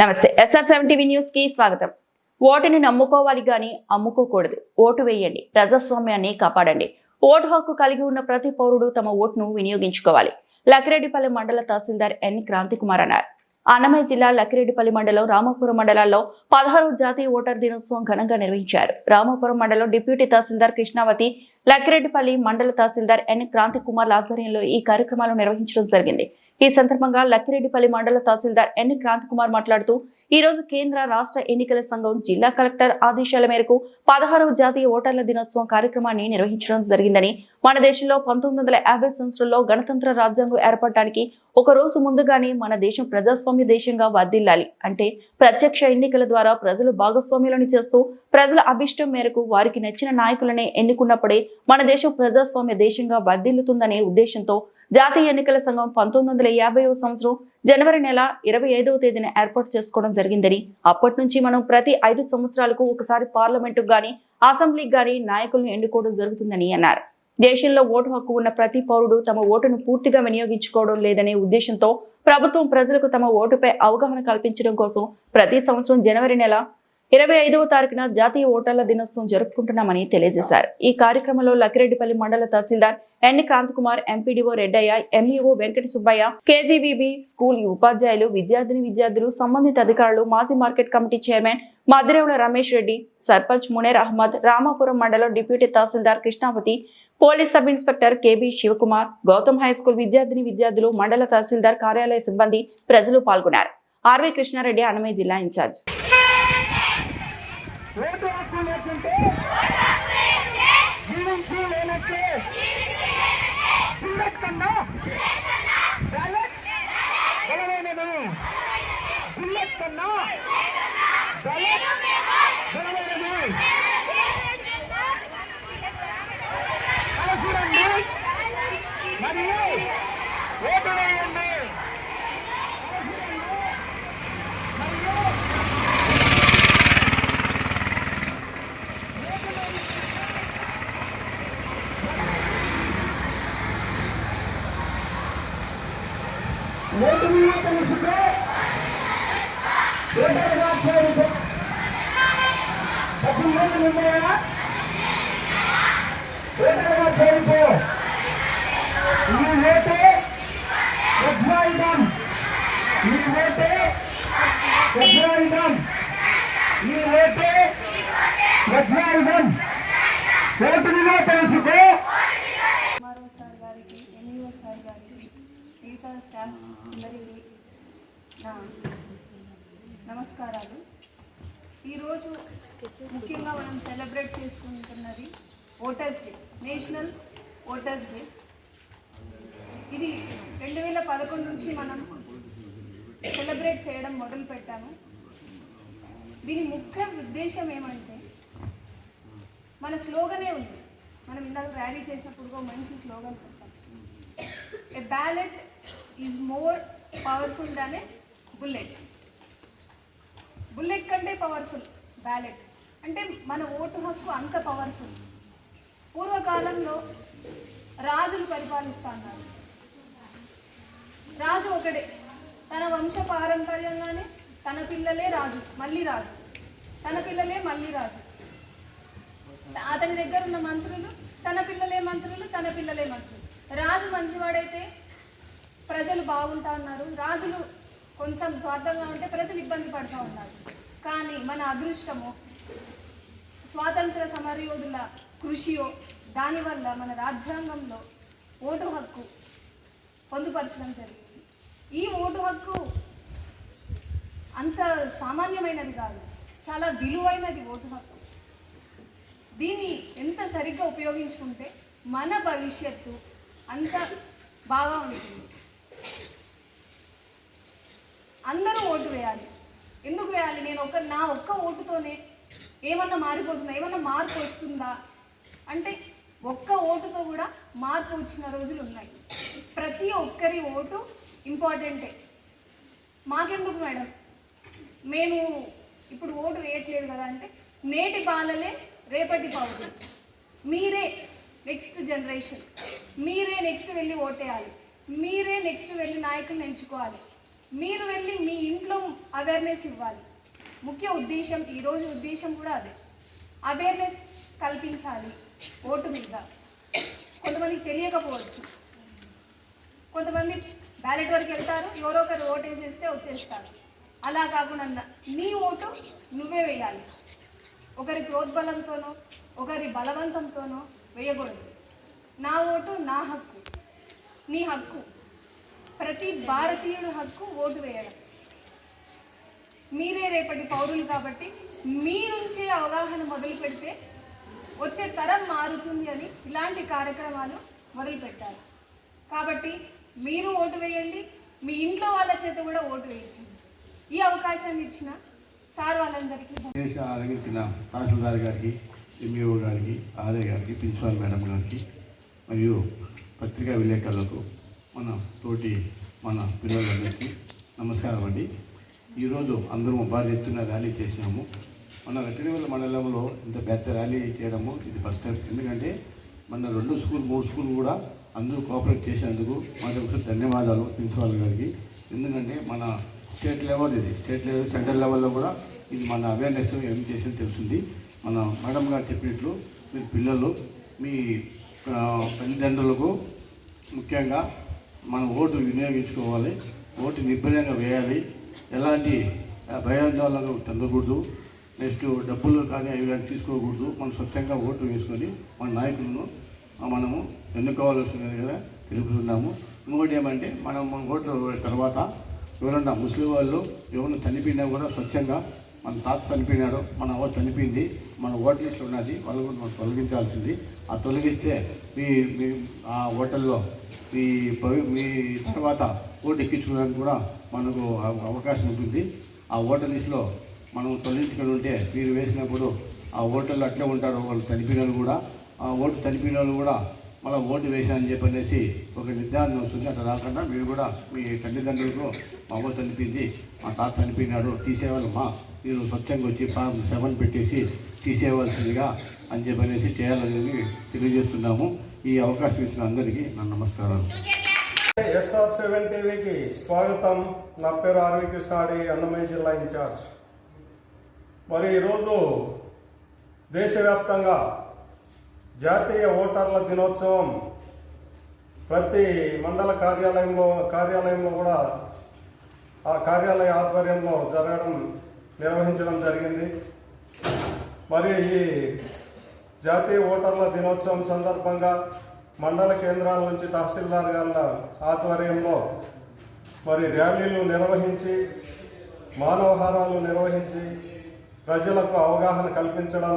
నమస్తే. SR seven TV న్యూస్కి స్వాగతం. ఓటుని నమ్ముకోవాలి గాని అమ్ముకోకూడదు. ఓటు వేయండి. ప్రజాస్వామ్యాన్ని కాపాడండి. ఓటు హక్కు కలిగి ఉన్న ప్రతి పౌరుడు తమ ఓటును వినియోగించుకోవాలి. లకిరెడ్డిపల్లి మండల తహసీల్దార్ ఎన్. క్రాంతి కుమార్ అన్నారు. అన్నమయ్య జిల్లా లకిరెడ్డిపల్లి మండలం రామాపురం మండలాల్లో పదహారు జాతీయ ఓటర్ దినోత్సవం ఘనంగా నిర్వహించారు. రామాపురం మండలం డిప్యూటీ తహసీల్దార్ కృష్ణావతి లకిరెడ్డిపల్లి మండల తహసీల్దార్ ఎన్. క్రాంతి కుమార్ ఆధ్వర్యంలో ఈ కార్యక్రమాలు నిర్వహించడం జరిగింది. ఈ సందర్భంగా లక్కిరెడ్డిపల్లి మండల తహసీల్దార్ ఎన్. క్రాంతి కుమార్ మాట్లాడుతూ ఈ రోజు కేంద్ర రాష్ట్ర ఎన్నికల సంఘం జిల్లా కలెక్టర్ ఆదేశాల మేరకు పదహారవ జాతీయ ఓటర్ల దినోత్సవం కార్యక్రమాన్ని నిర్వహించడం జరిగిందని మన దేశంలో పంతొమ్మిది వందల యాభై సంవత్సరంలో గణతంత్ర రాజ్యాంగం ఏర్పడటానికి ఒక రోజు ముందుగానే మన దేశం ప్రజాస్వామ్య దేశంగా వర్ధిల్లాలి అంటే ప్రత్యక్ష ఎన్నికల ద్వారా ప్రజలు భాగస్వామ్యులను చేస్తూ ప్రజల అభిష్టం మేరకు వారికి నచ్చిన నాయకులనే ఎన్నుకున్నప్పుడే మన దేశం ప్రజాస్వామ్య దేశంగా వర్దిల్లుతుందనే ఉద్దేశంతో జాతీయ ఎన్నికల సంఘం పంతొమ్మిది వందల యాభైవ సంవత్సరం జనవరి నెల ఇరవై ఐదవ తేదీన ఏర్పాటు చేసుకోవడం జరిగిందని. అప్పటి నుంచి మనం ప్రతి ఐదు సంవత్సరాలకు ఒకసారి పార్లమెంటుకు గాని అసెంబ్లీకి గాని నాయకులను ఎన్నుకోవడం జరుగుతుందని అన్నారు. దేశంలో ఓటు హక్కు ఉన్న ప్రతి పౌరుడు తమ ఓటును పూర్తిగా వినియోగించుకోవడం లేదనే ఉద్దేశంతో ప్రభుత్వం ప్రజలకు తమ ఓటుపై అవగాహన కల్పించడం కోసం ప్రతి సంవత్సరం జనవరి నెల ఇరవై ఐదవ తారీఖున జాతీయ ఓటర్ల దినోత్సవం జరుపుకుంటున్నామని తెలియజేశారు. ఈ కార్యక్రమంలో లకిరెడ్డిపల్లి మండల tahsildar N Kranth Kumar MPDO Reddaiah MEO Venkata Subbaiah KGBV school ఉపాధ్యాయులు విద్యార్థిని విద్యార్థులు సంబంధిత అధికారులు మాజీ market committee chairman Madrevula Ramesh Reddy sarpanch Muneer Ahmed Ramapuram మండలం deputy tahsildar Krishnavathi police sub inspector KB Sivakumar Gautham high school విద్యార్థిని విద్యార్థులు మండల తహసీల్దార్ కార్యాలయ సిబ్బంది ప్రజలు పాల్గొన్నారు. ఆర్వి కృష్ణారెడ్డి అనమయ్య జిల్లా ఇన్ఛార్జ్. ఓటు హక్కు లేకుంటే జీవించి లేనట్టే బుల్లెట్ కన్నా బ్యాలెట్ బలమైనది బుల్లెట్ కన్నా బ్యాలెట్ బలమైనది అలా చూడండి మరియు ఓటు వేయండి మరియు ఓటు మీద తెలుసుకో ఓటర్ రాజ్యాంగం సభ్యుల్లో ఈ ఓటే వజ్రాయుధం ఈ ఓటే వజ్రాయుధం ఈ ఓటే తెలుసుకో. గారికి ఎంఈఓ సార్ గారికి మిగతా స్టాఫ్ అందరికీ నా నమస్కారాలు. ఈరోజు ముఖ్యంగా మనం celebrate చేసుకుంటున్నది voters day national voters day. ఇది రెండు వేల పదకొండు నుంచి మనం సెలబ్రేట్ చేయడం మొదలు పెట్టాము. దీని ముఖ్య ఉద్దేశం ఏమంటే మన స్లోగనే ఉంది. మనం ఇందాక ర్యాలీ చేసినప్పుడు మంచి స్లోగన్ చెప్తాం a ballot is more powerful than a bullet bullet కంటే పవర్ఫుల్ బ్యాలెట్ అంటే మన ఓటు హక్కు అంత పవర్ఫుల్ పూర్వకాలంలో రాజులు పరిపాలిస్తున్నారు రాజు ఒకడే. తన వంశ పారంపర్యంగానే తన పిల్లలే రాజు మళ్ళీ రాజు. తన పిల్లలే మళ్ళీ రాజు. అతని దగ్గర ఉన్న మంత్రులు తన పిల్లలే మంత్రులు తన పిల్లలే మంత్రులు. రాజు మంచివాడైతే ప్రజలు బాగుంటా ఉన్నారు. రాజులు కొంచెం స్వార్థంగా ఉంటే ప్రజలు ఇబ్బంది పడుతూ ఉన్నారు. కానీ మన అదృష్టము స్వాతంత్ర సమరయోధుల కృషియో దానివల్ల మన రాజ్యాంగంలో ఓటు హక్కు పొందుపరచడం జరిగింది. ఈ ఓటు హక్కు అంత సామాన్యమైనది కాదు చాలా విలువైనది ఓటు హక్కు. దీన్ని ఎంత సరిగ్గా ఉపయోగించుకుంటే మన భవిష్యత్తు అంత బాగా ఉంటుంది. అందరూ ఓటు వేయాలి. ఎందుకు వేయాలి? నేను ఒక నా ఒక్క ఓటుతోనే ఏమన్నా మారిపోతుందా? ఏమన్నా మార్పు వస్తుందా? అంటే ఒక్క ఓటుతో కూడా మార్పు వచ్చిన రోజులు ఉన్నాయి. ప్రతి ఒక్కరి ఓటు ఇంపార్టెంటే. మాకెందుకు మేడం? మేము ఇప్పుడు ఓటు వేయట్లేదు కదా అంటే నేటి బాలలే రేపటి పౌరులు మీరే నెక్స్ట్ జనరేషన్ మీరే నెక్స్ట్ వెళ్ళి ఓటేయాలి. మీరే నెక్స్ట్ వెళ్ళి నాయకులను ఎంచుకోవాలి. మీరు వెళ్ళి మీ ఇంట్లో అవేర్నెస్ ఇవ్వాలి. ముఖ్య ఉద్దేశం ఈరోజు ఉద్దేశం కూడా అదే. అవేర్నెస్ కల్పించాలి. ఓటు మీద. కొంతమందికి తెలియకపోవచ్చు. కొంతమంది బ్యాలెట్ వరకు వెళ్తారు. ఎవరో ఒకరు ఓటు వేసేస్తే వచ్చేస్తారు. అలా కాకుండా నీ ఓటు నువ్వే వేయాలి. ఒకరి ప్రోద్బలంతోనో ఒకరి బలవంతంతోనో వేయకూడదు. నా ఓటు నా హక్కు. నీ హక్కు. ప్రతి భారతీయుడు హక్కు ఓటు వేయడం. మీరే రేపటి పౌరులు కాబట్టి మీ నుంచే అవగాహన మొదలు పెడితే వచ్చే తరం మారుతుంది అని ఇలాంటి కార్యక్రమాలు మొదలు పెట్టారు. కాబట్టి మీరు ఓటు వేయండి మీ ఇంట్లో వాళ్ళ చేత కూడా ఓటు వేయించండి ఈ అవకాశాన్ని ఇచ్చిన సార్ వాళ్ళందరికీ తహసీల్దార్ గారికి ఎంఈఓ గారికి ఆర్ఏ గారికి ప్రిన్సిపాల్ మేడం గారికి మరియు పత్రికా విలేకరులకు మన తోటి మన పిల్లలందరికీ నమస్కారం అండి. ఈరోజు అందరూ భారీ ఎత్తున ర్యాలీ చేసినాము. మన వెంకటవెల్లి మండలంలో ఇంత పెద్ద ర్యాలీ చేయడము ఇది ఫస్ట్ టైం ఎందుకంటే మన రెండు స్కూల్ మూడు స్కూల్ కూడా అందరూ కోఆపరేట్ చేసేందుకు మాకు ధన్యవాదాలు ప్రిన్సిపాల్ గారికి. ఎందుకంటే మన స్టేట్ లెవెల్ ఇది. స్టేట్ లెవెల్ సెంట్రల్ లెవెల్లో కూడా ఇది మన అవేర్నెస్ ఏం చేసిందో తెలుస్తుంది. మన మేడం గారు చెప్పినట్లు మీరు పిల్లలు మీ తల్లిదండ్రులకు ముఖ్యంగా మనం ఓటు వినియోగించుకోవాలి ఓటు నిర్భయంగా వేయాలి. ఎలాంటి ఆ, భయాందోళనలు చెందకూడదు నెక్స్ట్ డబ్బులు కానీ అవి కానీ తీసుకోకూడదు. మనం స్వచ్ఛంగా ఓటు వేసుకొని మన నాయకులను మనము మనము కదా తెలుపుతున్నాము. ఇంకోటి ఏమంటే మనం మన ఓటు తర్వాత ఎవరన్నా ముస్లిం వాళ్ళు ఎవరు చనిపోయినా కూడా స్వచ్ఛంగా మన తాత చనిపోయినాడు మన అవ్వ చనిపోయింది మన ఓటర్ లిస్ట్లో ఉన్నది వాళ్ళు కూడా మనం తొలగించాల్సింది. ఆ తొలగిస్తే మీ మీ ఆ ఓటర్లో మీ మీ తర్వాత ఓటు ఎక్కించుకోవడానికి కూడా మనకు అవకాశం ఉంటుంది. ఆ ఓటర్ లిస్టులో మనం తొలగించుకొని ఉంటే మీరు వేసినప్పుడు ఆ ఓటర్లు అట్లే ఉంటారు వాళ్ళు చనిపోయిన వాళ్ళు కూడా. ఆ ఓటు చనిపోయిన వాళ్ళు కూడా మళ్ళీ ఓటు వేశానని చెప్పి అనేసి ఒక నిర్ధారణ వస్తుంది. అట్లా రాకుండా మీరు కూడా మీ తల్లిదండ్రులకు మా అమ్మ చనిపోయింది మా తాత చనిపోయినాడు తీసేవాళ్ళు మా మీరు స్వచ్ఛంగా వచ్చి ఫామ్ సెవెన్ పెట్టేసి తీసేయవలసిందిగా అని చెప్పనేసి చేయాలని తెలియజేస్తున్నాము. ఈ అవకాశం ఇచ్చిన అందరికీ నా నమస్కారాలు. ఎస్ఆర్ సెవెన్ టీవీకి స్వాగతం. నా పేరు ఆర్వి కృష్ణాడి అన్నమయ్య జిల్లా ఇన్ఛార్జ్. మరి ఈరోజు దేశవ్యాప్తంగా జాతీయ ఓటర్ల దినోత్సవం ప్రతి మండల కార్యాలయంలో కార్యాలయంలో కూడా ఆ కార్యాలయ ఆధ్వర్యంలో జరగడం నిర్వహించడం జరిగింది. మరి ఈ జాతీయ ఓటర్ల దినోత్సవం సందర్భంగా మండల కేంద్రాల నుంచి తహసీల్దార్ గారి ఆధ్వర్యంలో మరి ర్యాలీలు నిర్వహించి మానవహారాలు నిర్వహించి ప్రజలకు అవగాహన కల్పించడం.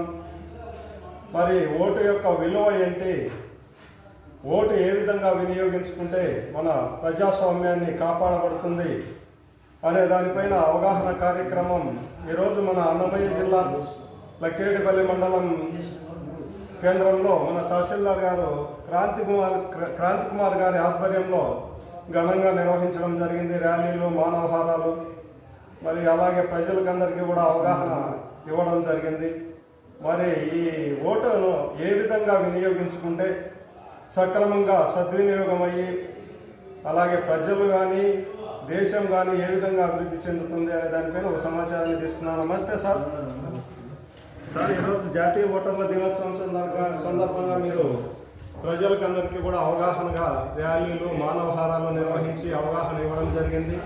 మరి ఓటు యొక్క విలువ ఏంటి? ఓటు ఏ విధంగా వినియోగించుకుంటే మన ప్రజాస్వామ్యాన్ని కాపాడబడుతుంది? అనే దానిపైన అవగాహన కార్యక్రమం ఈరోజు మన అన్నమయ్య జిల్లా లక్కిరెడ్డిపల్లి మండలం కేంద్రంలో మన తహసీల్దార్ గారు క్రాంతి కుమార్ క్ర- క్రాంతి కుమార్ గారి ఆధ్వర్యంలో ఘనంగా నిర్వహించడం జరిగింది. ర్యాలీలు మానవహారాలు మరి అలాగే ప్రజలకందరికీ కూడా అవగాహన ఇవ్వడం జరిగింది. మరి ఈ ఓటును ఏ విధంగా వినియోగించుకుంటే సక్రమంగా సద్వినియోగం అయ్యి అలాగే ప్రజలు కానీ దేశం కానీ ఏ విధంగా అభివృద్ధి చెందుతుంది అనే దానిపైన ఒక సమాచారాన్ని తీసుకున్నాను నమస్తే సార్. సార్ ఈరోజు జాతీయ ఓటర్ల దినోత్సవం సందర్భ సందర్భంగా మీరు ప్రజలకు అందరికీ కూడా అవగాహనగా ర్యాలీలు మానవహారాలు నిర్వహించి అవగాహన ఇవ్వడం జరిగింది.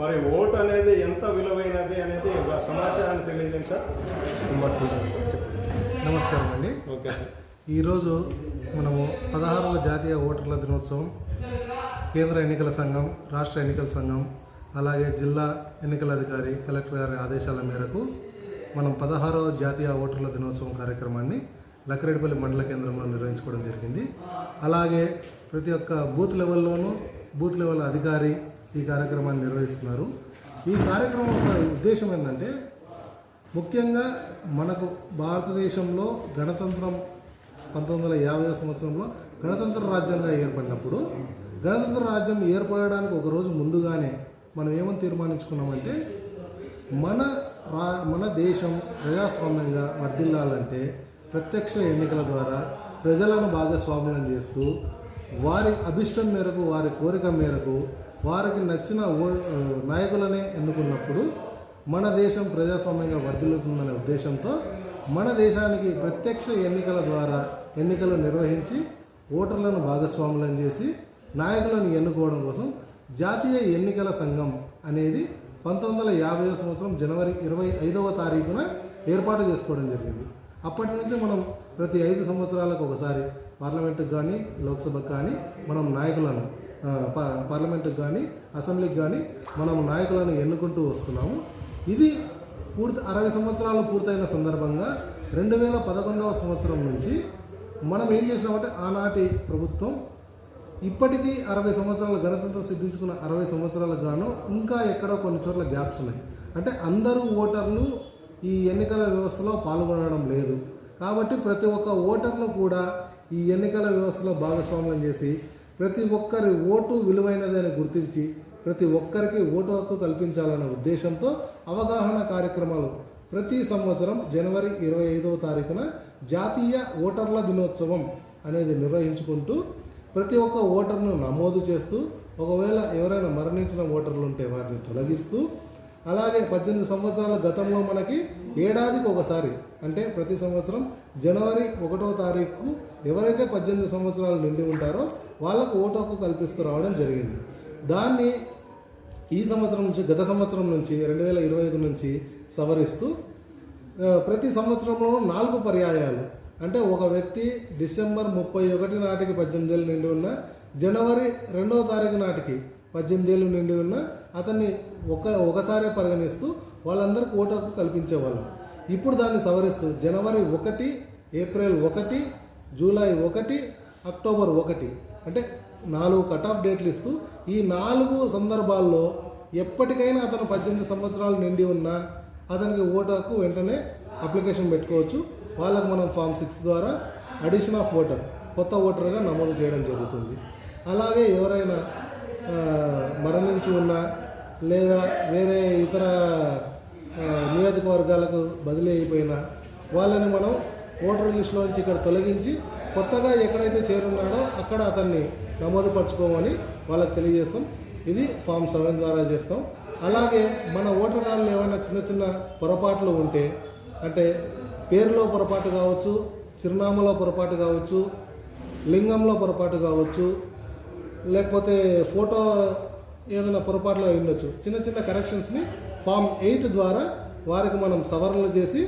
మరి ఓటు అనేది ఎంత విలువైనది అనేది ఒక సమాచారాన్ని తెలియజేయండి సార్. నమస్కారం అండి. ఓకే ఈరోజు మనము పదహారవ జాతీయ ఓటర్ల దినోత్సవం కేంద్ర ఎన్నికల సంఘం రాష్ట్ర ఎన్నికల సంఘం అలాగే జిల్లా ఎన్నికల అధికారి కలెక్టర్ గారి ఆదేశాల మేరకు మనం పదహారవ జాతీయ ఓటర్ల దినోత్సవం కార్యక్రమాన్ని లక్కరేడుపల్లి మండల కేంద్రంలో నిర్వహించుకోవడం జరిగింది. అలాగే ప్రతి ఒక్క బూత్ లెవెల్లోనూ బూత్ లెవెల్ అధికారి ఈ కార్యక్రమాన్ని నిర్వహిస్తున్నారు. ఈ కార్యక్రమం యొక్క ఉద్దేశం ఏంటంటే ముఖ్యంగా మనకు భారతదేశంలో గణతంత్రం పంతొమ్మిది వందల యాభై సంవత్సరంలో గణతంత్ర రాజ్యంగా ఏర్పడినప్పుడు గణతంత్ర రాజ్యం ఏర్పడడానికి ఒక రోజు ముందుగానే మనం ఏమని తీర్మానించుకున్నామంటే మన రా మన దేశం ప్రజాస్వామ్యంగా వర్ధిల్లాలంటే ప్రత్యక్ష ఎన్నికల ద్వారా ప్రజలను భాగస్వామ్యం చేస్తూ వారి అభిష్టం మేరకు వారి కోరిక మేరకు వారికి నచ్చిన ఓ నాయకులనే ఎన్నుకున్నప్పుడు మన దేశం ప్రజాస్వామ్యంగా వర్ధిల్లుతుందనే ఉద్దేశంతో మన దేశానికి ప్రత్యక్ష ఎన్నికల ద్వారా ఎన్నికలు నిర్వహించి ఓటర్లను భాగస్వాములను చేసి నాయకులను ఎన్నుకోవడం కోసం జాతీయ ఎన్నికల సంఘం అనేది పంతొమ్మిది వందల యాభై సంవత్సరం జనవరి ఇరవై ఐదవ తారీఖున ఏర్పాటు చేసుకోవడం జరిగింది. అప్పటి నుంచి మనం ప్రతి ఐదు సంవత్సరాలకు ఒకసారి పార్లమెంటుకు కానీ లోక్సభకు కానీ మనం నాయకులను పార్లమెంటుకు కానీ అసెంబ్లీకి కానీ మనం నాయకులను ఎన్నుకుంటూ వస్తున్నాము. ఇది పూర్తి అరవై సంవత్సరాలు పూర్తయిన సందర్భంగా రెండు వేల పదకొండవ సంవత్సరం నుంచి మనం ఏం చేసినామంటే ఆనాటి ప్రభుత్వం ఇప్పటికీ అరవై సంవత్సరాల గణతంత్రం సిద్ధించుకున్న అరవై సంవత్సరాలకు గాను ఇంకా ఎక్కడో కొన్ని చోట్ల గ్యాప్స్ ఉన్నాయి. అంటే అందరూ ఓటర్లు ఈ ఎన్నికల వ్యవస్థలో పాల్గొనడం లేదు. కాబట్టి ప్రతి ఒక్క ఓటర్ను కూడా ఈ ఎన్నికల వ్యవస్థలో భాగస్వామ్యం చేసి ప్రతి ఒక్కరి ఓటు విలువైనదని గుర్తించి ప్రతి ఒక్కరికి ఓటు హక్కు కల్పించాలన్న ఉద్దేశంతో అవగాహన కార్యక్రమాలు ప్రతి సంవత్సరం జనవరి ఇరవై ఐదవ తారీఖున జాతీయ ఓటర్ల దినోత్సవం అనేది నిర్వహించుకుంటూ ప్రతి ఒక్క ఓటర్ను నమోదు చేస్తూ ఒకవేళ ఎవరైనా మరణించిన ఓటర్లు ఉంటే వారిని తొలగిస్తూ అలాగే పద్దెనిమిది సంవత్సరాల గతంలో మనకి ఏడాదికి ఒకసారి అంటే ప్రతి సంవత్సరం జనవరి ఒకటో తారీఖు ఎవరైతే పద్దెనిమిది సంవత్సరాలు నిండి ఉంటారో వాళ్ళకు ఓటు హక్కు కల్పిస్తూ రావడం జరిగింది. దాన్ని ఈ సంవత్సరం నుంచి గత సంవత్సరం నుంచి రెండు వేల ఇరవై ఐదు నుంచి సవరిస్తూ ప్రతి సంవత్సరంలోనూ నాలుగు పర్యాయాలు అంటే ఒక వ్యక్తి డిసెంబర్ ముప్పై ఒకటి నాటికి పద్దెనిమిది ఏళ్ళు నిండి ఉన్న జనవరి రెండవ తారీఖు నాటికి పద్దెనిమిది ఏళ్ళు నిండి ఉన్న అతన్ని ఒక ఒకసారే పరిగణిస్తూ వాళ్ళందరికీ ఓటు హక్కు కల్పించేవాళ్ళం. ఇప్పుడు దాన్ని సవరిస్తూ జనవరి ఒకటి ఏప్రిల్ ఒకటి జూలై ఒకటి అక్టోబర్ ఒకటి అంటే నాలుగు కట్ ఆఫ్ డేట్లు ఇస్తూ ఈ నాలుగు సందర్భాల్లో ఎప్పటికైనా అతను పద్దెనిమిది సంవత్సరాలు నిండి ఉన్నా అతనికి ఓటు హక్కు వెంటనే అప్లికేషన్ పెట్టుకోవచ్చు. వాళ్ళకు మనం ఫామ్ సిక్స్ ద్వారా అడిషన్ ఆఫ్ ఓటర్ కొత్త ఓటర్గా నమోదు చేయడం జరుగుతుంది. అలాగే ఎవరైనా మరణించి ఉన్నా లేదా వేరే ఇతర నియోజకవర్గాలకు బదిలీ అయిపోయినా వాళ్ళని మనం ఓటర్ లిస్టులోంచి ఇక్కడ తొలగించి కొత్తగా ఎక్కడైతే చేరున్నాడో అక్కడ అతన్ని నమోదు పరచుకోమని వాళ్ళకి తెలియజేస్తాం. ఇది ఫామ్ సెవెన్ ద్వారా చేస్తాం. అలాగే మన ఓటర్ కార్డులో ఏమైనా చిన్న చిన్న పొరపాట్లు ఉంటే అంటే పేరులో పొరపాటు కావచ్చు చిరునామాలో పొరపాటు కావచ్చు లింగంలో పొరపాటు కావచ్చు లేకపోతే ఫోటో ఏదైనా పొరపాట్లు ఉండొచ్చు చిన్న చిన్న కరెక్షన్స్ని ఫామ్ ఎయిట్ ద్వారా వారికి మనం సవరణలు చేసి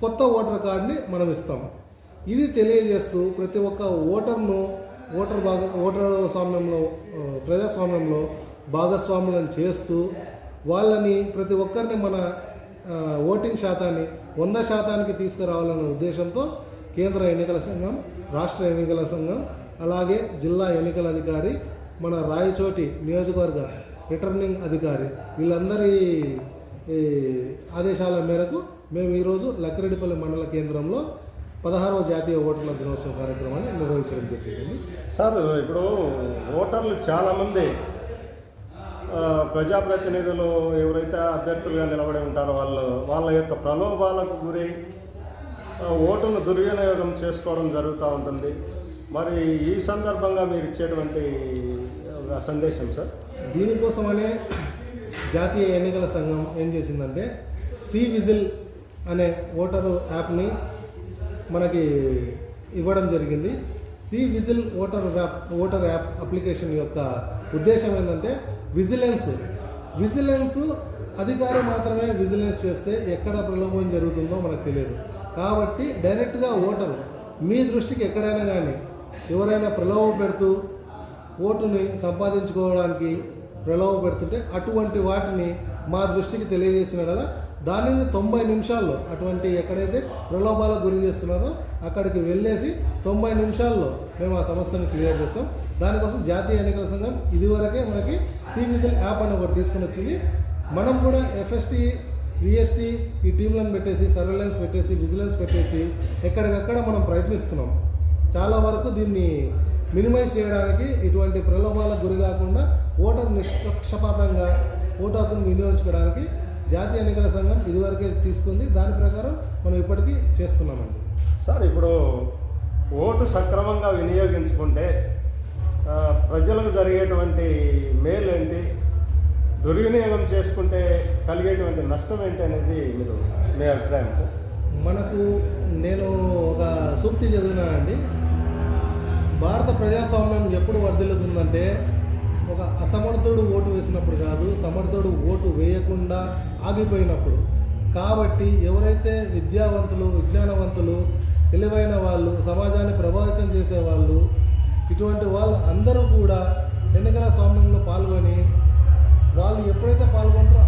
కొత్త ఓటర్ కార్డుని మనం ఇస్తాం. ఇది తెలియజేస్తూ ప్రతి ఒక్క ఓటర్ను ఓటర్ భాగ ఓటర్ స్వామ్యంలో ప్రజాస్వామ్యంలో భాగస్వాములను చేస్తూ వాళ్ళని ప్రతి ఒక్కరిని మన ఓటింగ్ శాతాన్ని వంద శాతానికి తీసుకురావాలన్న ఉద్దేశంతో కేంద్ర ఎన్నికల సంఘం రాష్ట్ర ఎన్నికల సంఘం అలాగే జిల్లా ఎన్నికల అధికారి మన రాయచోటి నియోజకవర్గ రిటర్నింగ్ అధికారి వీళ్ళందరి ఈ, ఆదేశాల మేరకు మేము ఈరోజు లక్కిరెడ్డిపల్లి మండల కేంద్రంలో పదహారవ జాతీయ ఓటర్ల దినోత్సవ కార్యక్రమాన్ని నిర్వహించడం జరిగింది. సార్ ఇప్పుడు ఓటర్లు చాలామంది ప్రజాప్రతినిధులు ఎవరైతే అభ్యర్థులుగా నిలబడి ఉంటారో వాళ్ళు వాళ్ళ యొక్క ప్రలోభాలకు గురై ఓటును దుర్వినియోగం చేసుకోవడం జరుగుతూ ఉంటుంది. మరి ఈ సందర్భంగా మీరు ఇచ్చేటువంటి ఒక సందేశం సార్? దీనికోసమనే జాతీయ ఎన్నికల సంఘం ఏం చేసిందంటే సి విజిల్ అనే ఓటరు యాప్ని మనకి ఇవ్వడం జరిగింది. C vigil voter app voter app application యొక్క ఉద్దేశం ఏంటంటే విజిలెన్స్. విజిలెన్స్ అధికారి మాత్రమే విజిలెన్స్ చేస్తే ఎక్కడ ప్రలోభం జరుగుతుందో మనకు తెలియదు. కాబట్టి డైరెక్ట్గా ఓటర్. మీ దృష్టికి ఎక్కడైనా కానీ ఎవరైనా ప్రలోభ పెడుతూ ఓటుని సంపాదించుకోవడానికి ప్రలోభ పెడుతుంటే అటువంటి వాటిని మా దృష్టికి తెలియజేసిన కదా దానిని తొంభై నిమిషాల్లో అటువంటి ఎక్కడైతే ప్రలోభాలకు గురి చేస్తున్నారో అక్కడికి వెళ్ళేసి తొంభై నిమిషాల్లో మేము ఆ సమస్యను క్లియర్ చేస్తాం. దానికోసం జాతీయ ఎన్నికల సంఘం ఇదివరకే మనకి సివిజిల్ యాప్ అని ఒకటి తీసుకుని వచ్చింది. మనం కూడా ఎఫ్ఎస్టీ విఎస్టీ ఈ టీంలను పెట్టేసి సర్వేలెన్స్ పెట్టేసి విజిలెన్స్ పెట్టేసి ఎక్కడికక్కడ మనం ప్రయత్నిస్తున్నాం. చాలా వరకు దీన్ని మినిమైజ్ చేయడానికి ఇటువంటి ప్రలోభాలకు గురి కాకుండా ఓటర్ నిష్పక్షపాతంగా ఓటు హక్కును వినియోగించుకోవడానికి జాతీయ ఎన్నికల సంఘం ఇదివరకే తీసుకుంది. దాని ప్రకారం మనం ఇప్పటికీ చేస్తున్నామండి. సార్ ఇప్పుడు ఓటు సక్రమంగా వినియోగించుకుంటే ప్రజలకు జరిగేటువంటి మేలు ఏంటి దుర్వినియోగం చేసుకుంటే కలిగేటువంటి నష్టం ఏంటి అనేది మీరు మీ అభిప్రాయం సార్. మనకు నేను ఒక సూక్తి చదివినానండి భారత ప్రజాస్వామ్యం ఎప్పుడు వర్ధిల్లుతుందంటే ఒక అసమర్థుడు ఓటు వేసినప్పుడు కాదు సమర్థుడు ఓటు వేయకుండా ఆగిపోయినప్పుడు. కాబట్టి ఎవరైతే విద్యావంతులు విజ్ఞానవంతులు తెలివైన వాళ్ళు సమాజాన్ని ప్రభావితం చేసేవాళ్ళు ఇటువంటి వాళ్ళు అందరూ కూడా ఎన్నికల స్వామ్యంలో పాల్గొని వాళ్ళు ఎప్పుడైతే పాల్గొంటారో